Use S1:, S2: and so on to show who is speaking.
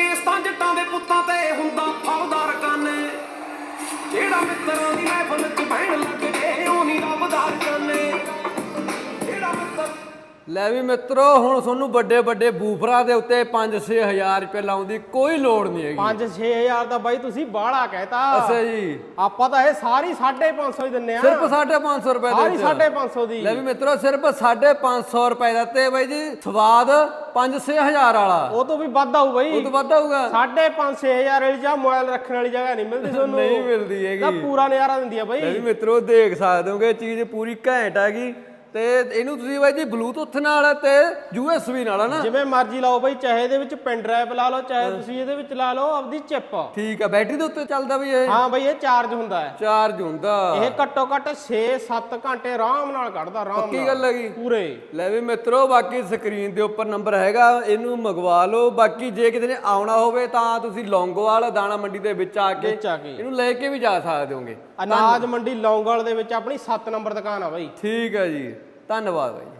S1: Case ਤਾਂ ਜੱਟਾਂ ਦੇ ਪੁੱਤਾਂ ਤੇ ਹੁੰਦਾ ਫੌਜਦਾਰ ਕਾਨੇ। ਜਿਹੜਾ ਮਿੱਤਰਾਂ ਦੀ ਮਹਿਫਲ
S2: ਲੈ ਵੀ ਮਿੱਤਰੋ ਹੁਣ ਤੁਹਾਨੂੰ ਵੱਡੇ ਵੱਡੇ ਬੂਫਰਾਂ ਦੇ ਉੱਤੇ 5-6000 ਰੁਪਏ ਲਾਉਣ ਦੀ ਕੋਈ ਲੋੜ ਨਹੀਂ ਹੈਗੀ।
S3: 5-6000 ਦਾ ਬਾਈ ਤੁਸੀਂ ਬਾਹਲਾ ਕਹਿਤਾ।
S2: ਅੱਛਾ ਜੀ।
S3: ਆਪਾਂ ਤਾਂ ਇਹ ਸਾਰੀ 550 ਹੀ ਦਿੰਨੇ ਆ।
S2: ਸਿਰਫ 550 ਰੁਪਏ ਦੇ
S3: ਸਾਰੀ
S2: ਵਿੱਚ।
S3: 550 ਦੀ।
S2: ਲੈ ਵੀ ਮਿੱਤਰੋ ਸਿਰਫ 550 ਰੁਪਏ ਦਾ ਤੇ ਬਾਈ ਜੀ ਸਵਾਦ 5-6000 ਵਾਲਾ।
S3: ਉਹ ਤੋਂ ਵੀ ਵੱਧ ਆਊ ਬਾਈ।
S2: ਉਹ ਤੋਂ ਵੱਧ ਆਊਗਾ।
S3: 5-5000 ਵਾਲੀ ਜਾਂ ਮੋਬਾਈਲ ਰੱਖਣ ਵਾਲੀ ਜਗ੍ਹਾ ਨਹੀਂ ਮਿਲਦੀ ਤੁਹਾਨੂੰ।
S2: ਨਹੀਂ ਮਿਲਦੀ ਹੈਗੀ।
S3: ਤਾਂ ਪੂਰਾ ਨਜ਼ਾਰਾ ਦਿੰਦੀ ਆ
S2: ਲੈ
S3: ਬਾਈ
S2: ਵੀ ਮਿੱਤਰੋ ਦੇਖ ਸਕਦੇ ਹੋਗੇ ਚੀਜ਼ ਪੂਰੀ ਘੈਂਟ ਹੈਗੀ ਤੇ ਇਹਨੂੰ ਤੁਸੀਂ ਬਾਈ ਜੀ ਬਲੂਟੁੱਥ ਨਾਲ ਤੇ USB ਨਾਲ ਹਨਾ
S3: ਜਿਵੇਂ ਮਰਜ਼ੀ ਲਾਓ ਬਾਈ ਚਾਹੇ ਇਹਦੇ ਵਿੱਚ ਪੈਨ ਡਰਾਈਵ ਲਾ ਲਓ ਚਾਹੇ ਤੁਸੀਂ ਇਹਦੇ ਵਿੱਚ ਲਾ ਲਓ ਆਪਦੀ ਚਿਪ
S2: ਠੀਕ ਆ ਬੈਟਰੀ ਦੇ ਉੱਤੇ ਚੱਲਦਾ ਵੀ ਇਹ?
S3: ਹਾਂ ਬਾਈ ਇਹ ਚਾਰਜ ਹੁੰਦਾ ਹੈ।
S2: ਚਾਰਜ ਹੁੰਦਾ।
S3: ਇਹ ਘੱਟੋ ਘੱਟ 6-7 ਘੰਟੇ ਆਰਾਮ ਨਾਲ ਕੱਢਦਾ ਆਰਾਮ
S2: ਕੀ
S3: ਨਾਲ।
S2: ਗੱਲ ਹੈਗੀ
S3: ਪੂਰੇ।
S2: ਲੈ ਵੀ ਮਿੱਤਰੋ ਬਾਕੀ ਸਕਰੀਨ ਦੇ ਉੱਪਰ ਨੰਬਰ ਹੈਗਾ ਇਹਨੂੰ ਮੰਗਵਾ ਲਓ। ਬਾਕੀ ਜੇ ਕਿਤੇ ਨੇ ਆਉਣਾ ਹੋਵੇ ਤਾਂ ਤੁਸੀਂ ਲੌਂਗੋਵਾਲ ਦਾਣਾ ਮੰਡੀ ਦੇ ਵਿੱਚ ਆ ਕੇ
S3: ਕੇ।
S2: ਇਹਨੂੰ ਲੈ ਕੇ ਵੀ ਜਾ ਸਕਦੇ ਹੋਗੇ।
S3: ਅਨਾਜ ਮੰਡੀ ਲੌਂਗਲ ਦੇ ਵਿੱਚ ਆਪਣੀ 7 ਨੰਬਰ ਦੁਕਾਨ ਆ ਬਾਈ।
S2: ਠੀਕ ਹੈ ਜੀ। ਧੰਨਵਾਦ ਬਾਈ